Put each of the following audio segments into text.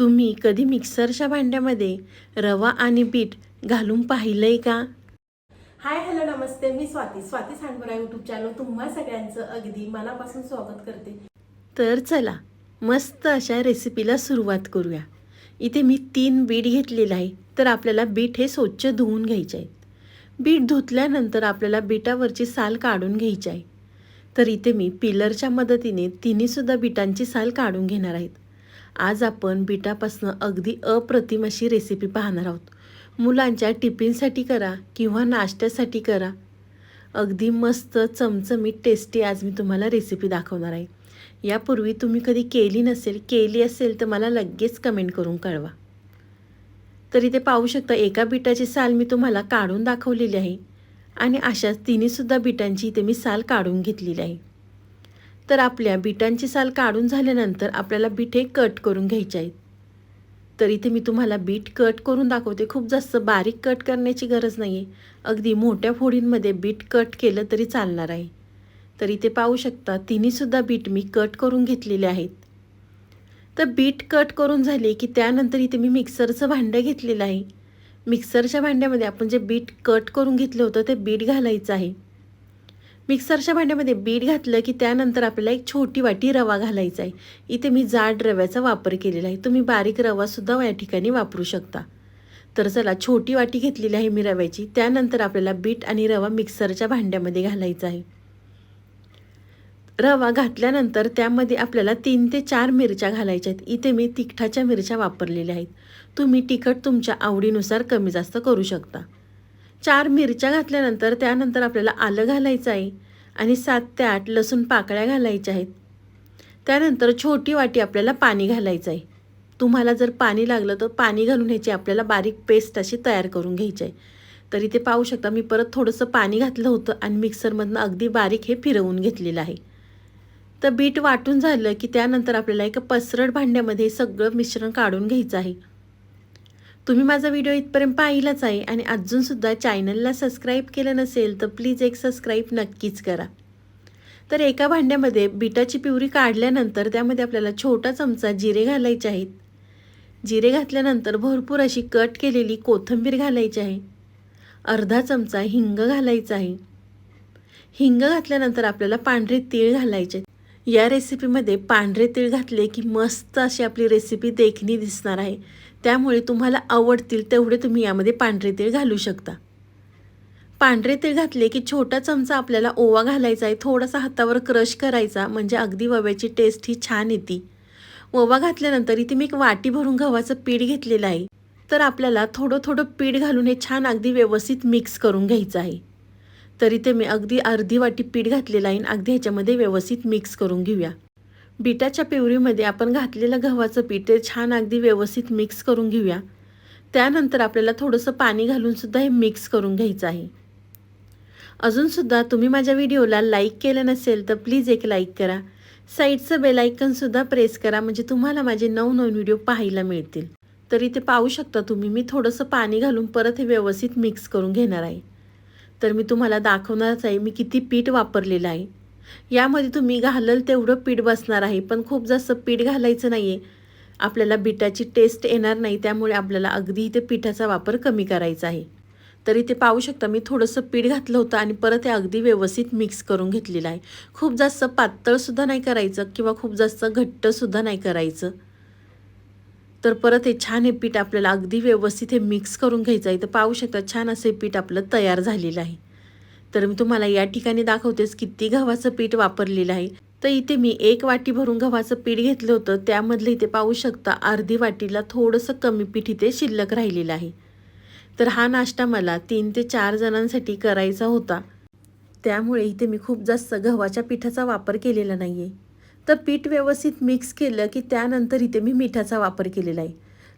तुम्ही कधी मिक्सरच्या भांड्यामध्ये रवा आणि बीट घालून पाहिलंय का? हाय हॅलो नमस्ते. मी स्वाती. स्वाती सांडवरा यूट्यूब चॅनल तुम्हा सगळ्यांचं अगदी मनापासून स्वागत करते. तर चला मस्त अशा रेसिपीला सुरुवात करूया. इथे मी तीन बीट घेतलेलं आहे तर आपल्याला बीट हे स्वच्छ धुवून घ्यायचे आहेत. बीट धुतल्यानंतर आपल्याला बीटावरची साल काढून घ्यायची आहे. तर इथे मी पिलरच्या मदतीने तिन्हीसुद्धा बीटांची साल काढून घेणार आहेत. आज आपण बिटापासनं अगदी अप्रतिम अशी रेसिपी पाहणार आहोत. मुलांच्या टिफिनसाठी करा किंवा नाश्त्यासाठी करा. अगदी मस्त चमचमीत टेस्टी आज मी तुम्हाला रेसिपी दाखवणार आहे. यापूर्वी तुम्ही कधी केली नसेल केली असेल तर मला लगेच कमेंट करून कळवा. तर इथे पाहू शकता एका बिटाची साल मी तुम्हाला काढून दाखवलेली आहे. आणि अशाच तिन्हीसुद्धा बिटांची इथे मी साल काढून घेतलेली आहे. तर आपल्या बिटांची साल काढून झाल्यानंतर आपल्याला बीट हे कट करून घ्यायचे आहेत. तर इथे मी तुम्हाला बीट कट करून दाखवते. खूप जास्त बारीक कट करण्याची गरज नाही आहे अगदी मोठ्या फोडींमध्ये बीट कट केलं तरी चालणार आहे. तर इथे पाहू शकता तिन्हीसुद्धा बीट मी कट करून घेतलेले आहेत. तर बीट कट करून झाले की त्यानंतर इथे मी मिक्सरचं भांडं घेतलेलं आहे. मिक्सरच्या भांड्यामध्ये आपण जे बीट कट करून घेतलं होतं ते बीट घालायचं आहे. मिक्सरच्या भांड्यामध्ये बीट घातलं की त्यानंतर आपल्याला एक छोटी वाटी रवा घालायचा आहे. इथे मी जाड रव्याचा वापर केलेला आहे. तुम्ही बारीक रवासुद्धा या ठिकाणी वापरू शकता. तर चला छोटी वाटी घेतलेली आहे मी रव्याची. त्यानंतर आपल्याला बीट आणि रवा मिक्सरच्या भांड्यामध्ये घालायचा आहे. रवा घातल्यानंतर त्यामध्ये आपल्याला तीन ते चार मिरच्या घालायच्या आहेत. इथे मी तिखटाच्या मिरच्या वापरलेल्या आहेत. तुम्ही तिखट तुमच्या आवडीनुसार कमी जास्त करू शकता. चार मिरच्या घातल्यानंतर त्यानंतर आपल्याला आलं घालायचं आहे आणि सात ते आठ लसूण पाकळ्या घालायच्या आहेत. त्यानंतर छोटी वाटी आपल्याला पाणी घालायचं आहे. तुम्हाला जर पाणी लागलं तर पाणी घालून ह्याची आपल्याला बारीक पेस्ट अशी तयार करून घ्यायची आहे. तर इथे पाहू शकता मी परत थोडंसं पाणी घातलं होतं आणि मिक्सरमधनं अगदी बारीक हे फिरवून घेतलेलं आहे. तर बीट वाटून झालं की त्यानंतर आपल्याला एका पसरट भांड्यामध्ये सगळं मिश्रण काढून घ्यायचं आहे. तुम्ही माझा व्हिडिओ इथपर्यंत पाहिलाच आहे आणि अजूनसुद्धा चॅनलला सबस्क्राईब केलं नसेल तर प्लीज एक सबस्क्राईब नक्कीच करा. तर एका भांड्यामध्ये बिटाची पिवरी काढल्यानंतर त्यामध्ये आपल्याला छोटा चमचा जिरे घालायचे आहेत. जिरे घातल्यानंतर भरपूर अशी कट केलेली कोथिंबीर घालायची आहे. अर्धा चमचा हिंग घालायचा आहे. हिंग घातल्यानंतर आपल्याला पांढरे तीळ घालायचे या रेसिपीमध्ये पांढरे तीळ घातले की मस्त अशी आपली रेसिपी देखणी दिसणार आहे. त्यामुळे तुम्हाला आवडतील तेवढे तुम्ही यामध्ये पांढरे तीळ घालू शकता. पांढरे तीळ घातले की छोटा चमचा आपल्याला ओवा घालायचा आहे. थोडासा हातावर क्रश करायचा म्हणजे अगदी वव्याची टेस्ट ही छान येते. ओवा घातल्यानंतर इथे मी एक वाटी भरून गव्हाचं पीठ घेतलेलं आहे. तर आपल्याला थोडं थोडं पीठ घालून हे छान अगदी व्यवस्थित मिक्स करून घ्यायचं आहे. तर इथे मी अगदी अर्धी वाटी पीठ घातलेलं आहे आणि अगदी ह्याच्यामध्ये व्यवस्थित मिक्स करून घेऊया. बिटाच्या पिवरीमध्ये आपण घातलेलं गव्हाचं पीठ ते छान अगदी व्यवस्थित मिक्स करून घेऊया. त्यानंतर आपल्याला थोडंसं पाणी घालूनसुद्धा हे मिक्स करून घ्यायचं आहे. अजूनसुद्धा तुम्ही माझ्या व्हिडिओला लाईक केलं नसेल तर प्लीज एक लाईक करा. साईडचं बेलायकनसुद्धा प्रेस करा म्हणजे तुम्हाला माझे नवनवीन व्हिडिओ पाहायला मिळतील. तर इथे पाहू शकता तुम्ही मी थोडंसं पाणी घालून परत हे व्यवस्थित मिक्स करून घेणार आहे. तर मी तुम्हाला दाखवणारच आहे मी किती पीठ वापरलेलं आहे. यामध्ये तुम्ही घालल तेवढं पीठ बसणार आहे पण खूप जास्त पीठ घालायचं नाही आहे आपल्याला बिटाची टेस्ट येणार नाही त्यामुळे आपल्याला अगदी इथे पिठाचा वापर कमी करायचा आहे. तर इथे पाहू शकता मी थोडंसं पीठ घातलं होतं आणि परत हे अगदी व्यवस्थित मिक्स करून घेतलेलं आहे. खूप जास्त पातळसुद्धा नाही करायचं किंवा खूप जास्त घट्टसुद्धा नाही करायचं. तर परत हे छान हे पीठ आपल्याला अगदी व्यवस्थित हे मिक्स करून घ्यायचं आहे. तर पाहू शकता छान असं हे पीठ आपलं तयार झालेलं आहे. तर मी तुम्हाला या ठिकाणी दाखवतेच किती गव्हाचं पीठ वापरलेलं आहे. तर इथे मी एक वाटी भरून गव्हाचं पीठ घेतलं होतं. त्यामधलं इथे पाहू शकता अर्धी वाटीला थोडंसं कमी पीठ इथे शिल्लक राहिलेलं आहे. तर हा नाश्ता मला तीन ते चार जणांसाठी करायचा होता. त्यामुळे इथे मी खूप जास्त गव्हाच्या पिठाचा वापर केलेला नाही आहे तर पीठ व्यवस्थित मिक्स केलं की त्यानंतर इथे मी मिठाचा वापर केलेला आहे.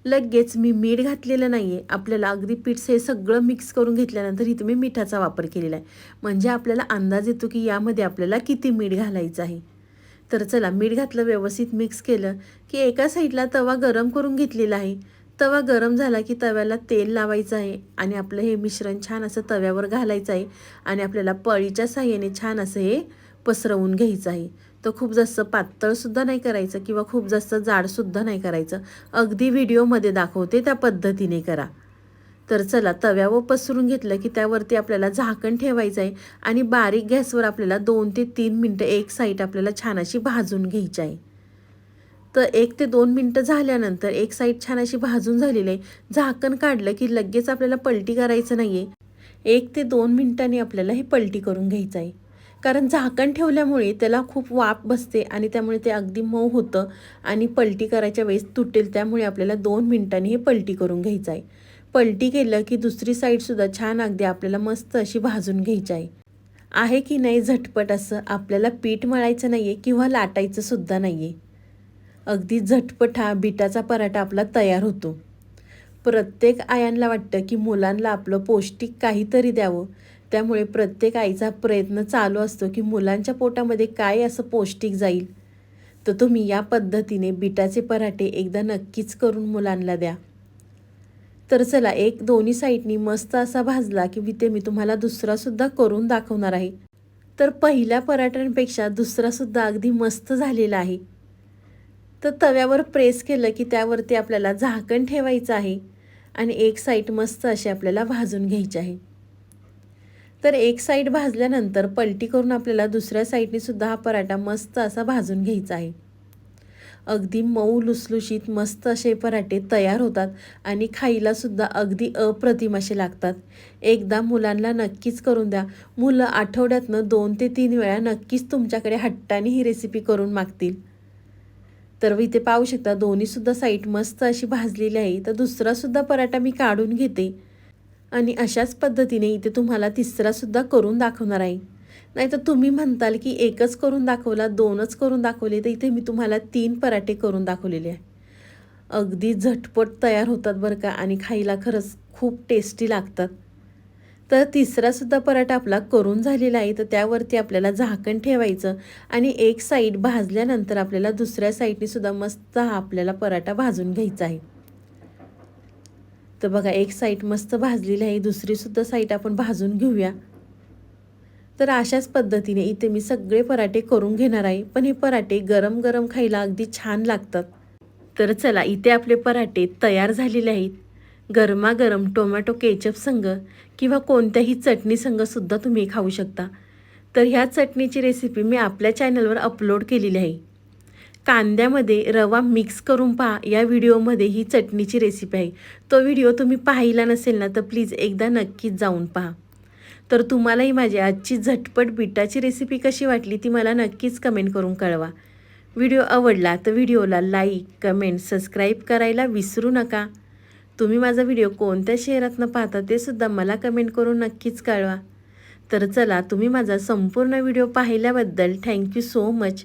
लगेच मी मीठ घातलेलं नाही आहे आपल्याला अगदी पीठ हे सगळं मिक्स करून घेतल्यानंतर इथे मी मिठाचा वापर केलेला आहे. म्हणजे आपल्याला अंदाज येतो की यामध्ये आपल्याला किती मीठ घालायचं आहे. तर चला मीठ घातलं व्यवस्थित मिक्स केलं की एका साईडला तवा गरम करून घेतलेला आहे. तवा गरम झाला की तव्याला तेल लावायचं आहे आणि आपलं हे मिश्रण छान असं तव्यावर घालायचं आहे आणि आपल्याला पळीच्या साह्याने छान असं हे पसरवून घ्यायचं आहे तर खूप जास्त पातळसुद्धा नाही करायचं किंवा खूप जास्त जाडसुद्धा नाही करायचं. अगदी व्हिडिओमध्ये दाखवते त्या पद्धतीने करा. तर चला तव्यावर पसरून घेतलं की त्यावरती आपल्याला झाकण ठेवायचं आहे आणि बारीक गॅसवर आपल्याला दोन ते तीन मिनटं एक साईड आपल्याला छान अशी भाजून घ्यायची आहे तर एक ते दोन मिनटं झाल्यानंतर एक साईड छान अशी भाजून झालेली आहे झाकण काढलं की लगेच आपल्याला पलटी करायचं नाही आहे एक ते दोन मिनटांनी आपल्याला ही पलटी करून घ्यायचं आहे कारण झाकण ठेवल्यामुळे त्याला खूप वाफ बसते आणि त्यामुळे ते अगदी मऊ होतं आणि पलटी करायच्या वेळेस तुटेल त्यामुळे आपल्याला दोन मिनटांनी हे पलटी करून घ्यायचं आहे. पलटी केलं की दुसरी साईडसुद्धा छान अगदी आपल्याला मस्त अशी भाजून घ्यायची आहे. आहे की नाही झटपट असं आपल्याला पीठ मळायचं नाही आहे किंवा लाटायचं सुद्धा नाही आहे अगदी झटपट हा बिटाचा पराठा आपला तयार होतो. प्रत्येक आयांना वाटतं की मुलांना आपलं पौष्टिक काहीतरी द्यावं. त्यामुळे प्रत्येक आईचा प्रयत्न चालू असतो की मुलांच्या पोटामध्ये काय असं पौष्टिक जाईल. तर तुम्ही या पद्धतीने बिटाचे पराठे एकदा नक्कीच करून मुलांना द्या. तर चला एक दोन्ही साईडनी मस्त असा भाजला की मी ते मी तुम्हाला दुसरासुद्धा करून दाखवणार आहे. तर पहिल्या पराठ्यांपेक्षा दुसरासुद्धा अगदी मस्त झालेला आहे. तर तव्यावर प्रेस केलं की त्यावरती आपल्याला झाकण ठेवायचं आहे आणि एक साईड मस्त अशी आपल्याला भाजून घ्यायची आहे. तर एक साईड भाजल्यानंतर पलटी करून आपल्याला दुसऱ्या साईडने सुद्धा हा पराठा मस्त असा भाजून घ्यायचा आहे. अगदी मऊ लुसलुशीत मस्त असे पराठे तयार होतात आणि खायलासुद्धा अगदी अप्रतिम असे लागतात. एकदा मुलांना नक्कीच करून द्या. मुलं आठवड्यातनं दोन ते तीन वेळा नक्कीच तुमच्याकडे हट्टाने ही रेसिपी करून मागतील. तर इथे पाहू शकता दोन्हीसुद्धा साईड मस्त अशी भाजलेली आहे. तर दुसरासुद्धा पराठा मी काढून घेते. आणि अशाच पद्धतीने इथे तुम्हाला तिसरासुद्धा करून दाखवणार आहे. नाहीतर तुम्ही म्हणताल की एकच करून दाखवला दोनच करून दाखवले तर इथे मी तुम्हाला तीन पराठे करून दाखवलेले आहे. अगदी झटपट तयार होतात बरं का आणि खायला खरंच खूप टेस्टी लागतात. तर तिसरासुद्धा पराठा आपला करून झालेला आहे तर त्यावरती आपल्याला झाकण ठेवायचं आणि एक साईड भाजल्यानंतर आपल्याला दुसऱ्या साईडने सुद्धा मस्त हा आपल्याला पराठा भाजून घ्यायचा आहे. तर बघा एक साईड मस्त भाजलेली आहे. दुसरीसुद्धा साईड आपण भाजून घेऊया. तर अशाच पद्धतीने इथे मी सगळे पराठे करून घेणार आहे. पण हे पराठे गरम गरम खायला अगदी छान लागतात. तर चला इथे आपले पराठे तयार झालेले आहेत. गरमागरम टोमॅटो केचप संग किंवा कोणत्याही चटणी संगसुद्धा तुम्ही खाऊ शकता. तर ह्या चटणीची रेसिपी मी आपल्या चॅनलवर अपलोड केलेली आहे. कांद्यामध्ये रवा मिक्स करून पहा. या व्हिडिओमध्ये ही चटणीची रेसिपी आहे. तो व्हिडिओ तुम्ही पाहिला नसेल ना तर प्लीज एकदा नक्कीच जाऊन पहा. तर तुम्हालाही माझी आजची झटपट बिटाची रेसिपी कशी वाटली ती मला नक्कीच कमेंट करून कळवा. व्हिडिओ आवडला तर व्हिडिओला लाईक कमेंट सबस्क्राईब करायला विसरू नका. तुम्ही माझा व्हिडिओ कोणत्या शहरातनं पाहता ते सुद्धा मला कमेंट करून नक्कीच कळवा. तर चला तुम्ही माझा संपूर्ण व्हिडिओ पाहिल्याबद्दल थँक्यू सो मच